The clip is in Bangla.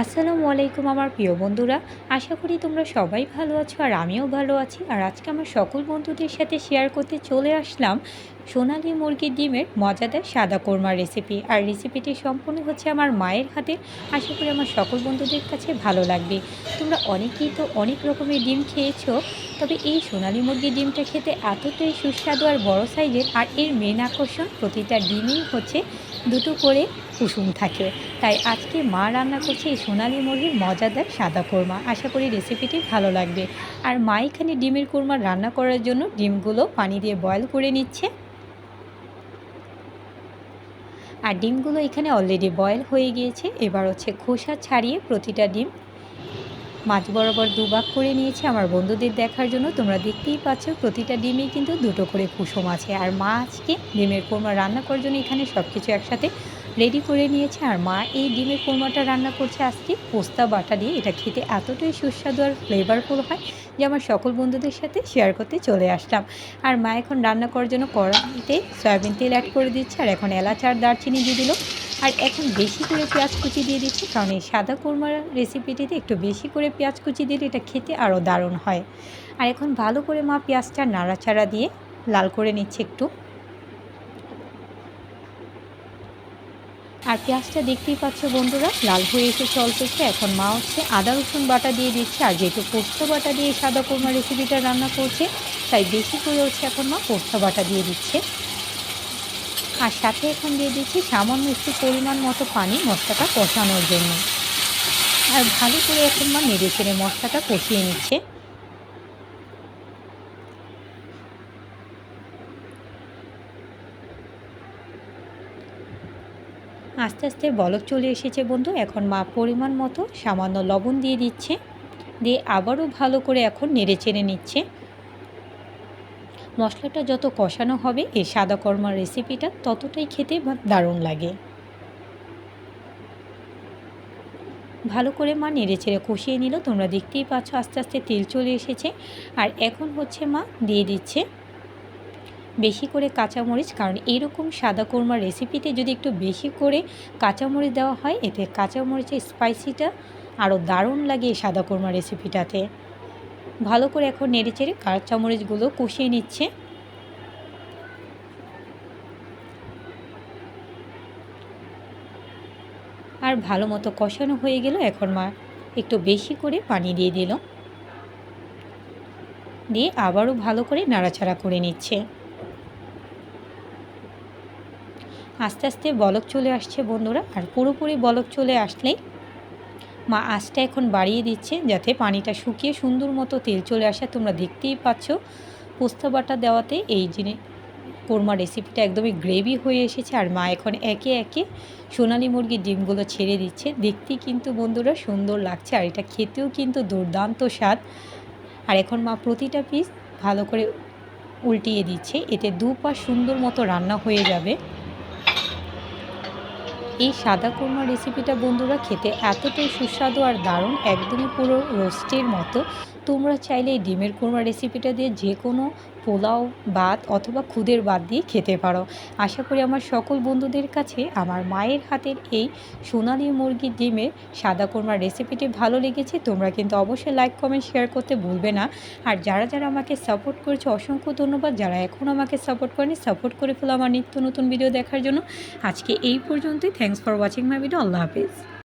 আসসালামু আলাইকুম আমার প্রিয় বন্ধুরা। আশা করি তোমরা সবাই ভালো আছো আর আমিও ভালো আছি। আর আজকে আমার সকল বন্ধুদের সাথে শেয়ার করতে চলে আসলাম সোনালি মুরগির ডিমের মজাদার সাদা কোরমার রেসিপি আর রেসিপিটি সম্পূর্ণ হচ্ছে আমার মায়ের হাতে। আশা করি আমার সকল বন্ধুদের কাছে ভালো লাগবে। তোমরা অনেকেই তো অনেক রকমের ডিম খেয়েছো, তবে এই সোনালি মুরগির ডিমটা খেতে এতটাই সুস্বাদু আর বড় সাইজের, আর এর মেন আকর্ষণ প্রতিটা ডিমই হচ্ছে দুটো করে কুসুম থাকে। তাই আজকে মা রান্না করছে এই সোনালি মুরগির মজাদার সাদা কোরমা। আশা করি রেসিপিটি ভালো লাগবে। আর মা এখানে ডিমের কোরমা রান্না করার জন্য ডিমগুলো পানি দিয়ে বয়ল করে নিচ্ছে। আর ডিমগুলো এখানে অলরেডি বয়েল হয়ে গিয়েছে। এবার হচ্ছে খোসা ছাড়িয়ে প্রতিটা ডিম মাছ বরাবর দুভাগ করে নিয়েছে। আমার বন্ধুদের দেখার জন্য তোমরা দেখতেই পাচ্ছ, প্রতিটা ডিমে কিন্তু দুটো করে কুসুম আছে। আর মা আজকে ডিমের কোরমা রান্না করার জন্য এখানে সব কিছু একসাথে রেডি করে নিয়েছে আর মা এই ডিমের কোরমাটা রান্না করছে আজকে। পোস্তা, বাটা দিয়ে। এটা খেতে এতটাই সুস্বাদু আর ফ্লেভারফুল হয় যে আমার সকল বন্ধুদের সাথে শেয়ার করতে চলে আসলাম। আর মা এখন রান্না করার জন্য কড়াইতে সয়াবিন তেল অ্যাড করে দিচ্ছে আর এখন এলাচ আর দারচিনি দিয়ে দিল। আর এখন বেশি করে পেঁয়াজ কুচি দিয়ে দিচ্ছি কারণ এই সাদা কোরমার রেসিপিটিতে একটু বেশি করে পেঁয়াজ কুচি দিলে এটা খেতে আরও দারুণ হয়। আর এখন ভালো করে মা পেঁয়াজটা নাড়াচাড়া দিয়ে লাল করে নিচ্ছে একটু। আর পেঁয়াজটা দেখতেই পাচ্ছ বন্ধুরা, লাল হয়ে অল্প একটু, এখন মা হচ্ছে আদা, রসুন বাটা দিয়ে দিচ্ছে, আর যেহেতু পোস্ত বাটা দিয়ে সাদা কোরমা রেসিপিটা রান্না করছে, তাই বেশি করে হচ্ছে এখন মা পোস্ত বাটা দিয়ে দিচ্ছে। আর সাথে এখন দিয়ে দিচ্ছি সামান্য একটু পরিমাণ মতো পানি মশলাটা কষানোর জন্য। আর ভালো করে এখন মা নেড়ে চেড়ে মশলাটা কষিয়ে নিচ্ছে। আস্তে আস্তে বলক চলে এসেছে বন্ধু। এখন মা পরিমাণ মতো সামান্য লবণ দিয়ে দিচ্ছে। দিয়ে আবারও ভালো করে এখন নেড়ে চেড়ে নিচ্ছে। মশলাটা যত কষানো হবে, এই সাদা কর্মার রেসিপিটা ততটাই খেতে দারুণ লাগে। ভালো করে মা নেড়ে চেড়ে কষিয়ে নিল। তোমরা দেখতেই পাচ্ছ আস্তে আস্তে তেল চলে এসেছে। আর এখন হচ্ছে মা দিয়ে দিচ্ছে বেশি করে কাঁচামরিচ, কারণ এরকম সাদা কোরমার রেসিপিতে যদি একটু বেশি করে কাঁচামরিচ দেওয়া হয়, এতে কাঁচামরিচের স্পাইসিটা আরও দারুণ লাগে এই সাদা কোরমা রেসিপিটাতে ভালো করে এখন নেড়ে চেড়ে কাঁচামরিচগুলো কষিয়ে নিচ্ছে। আর ভালো মতো কষানো হয়ে গেল, এখন মা একটু বেশি করে পানি দিয়ে দিল। দিয়ে আবারও ভালো করে নাড়াচাড়া করে নিচ্ছে। আস্তে আস্তে বলক চলে আসছে বন্ধুরা, আর পুরোপুরি বলক চলে আসলেই মা আঁচটা এখন বাড়িয়ে দিচ্ছে যাতে পানিটা শুকিয়ে সুন্দর মতো তেল চলে আসে। তোমরা দেখতেই পাচ্ছ, পোস্তা বাটা দেওয়াতে এই জিনিস কোরমা রেসিপিটা একদমই গ্রেভি হয়ে এসেছে। আর মা এখন একে একে সোনালি মুরগির ডিমগুলো ছেড়ে দিচ্ছে। দেখতেই কিন্তু বন্ধুরা সুন্দর লাগছে, আর এটা খেতেও কিন্তু দুর্দান্ত স্বাদ। আর এখন মা প্রতিটা পিস ভালো করে উল্টিয়ে দিচ্ছে, এতে দু পা সুন্দর মতো রান্না হয়ে যাবে। এই সাদা কোরমা রেসিপিটা বন্ধুরা খেতে এতটাই সুস্বাদু আর দারুণ একদমই পুরো রোস্টের মতো। তোমরা চাইলে ডিমের কোরমা রেসিপিটা দিয়ে যে কোনো পোলাও ভাত অথবা খুদের ভাত দিয়ে খেতে পারো। আশা করি আমার সকল বন্ধুদের কাছে আমার মায়ের হাতের এই সোনালি মুরগির ডিমের সাদা কোরমার রেসিপিটি ভালো লেগেছে। তোমরা কিন্তু অবশ্যই লাইক কমেন্ট শেয়ার করতে ভুলবে না। আর যারা যারা আমাকে সাপোর্ট করেছে, অসংখ্য ধন্যবাদ। যারা এখন আমাকে সাপোর্ট করেনি সাপোর্ট করে ফেলো আমার নিত্য নতুন ভিডিও দেখার জন্য। আজকে এই পর্যন্তই। Thanks for watching my video Allah Hafiz.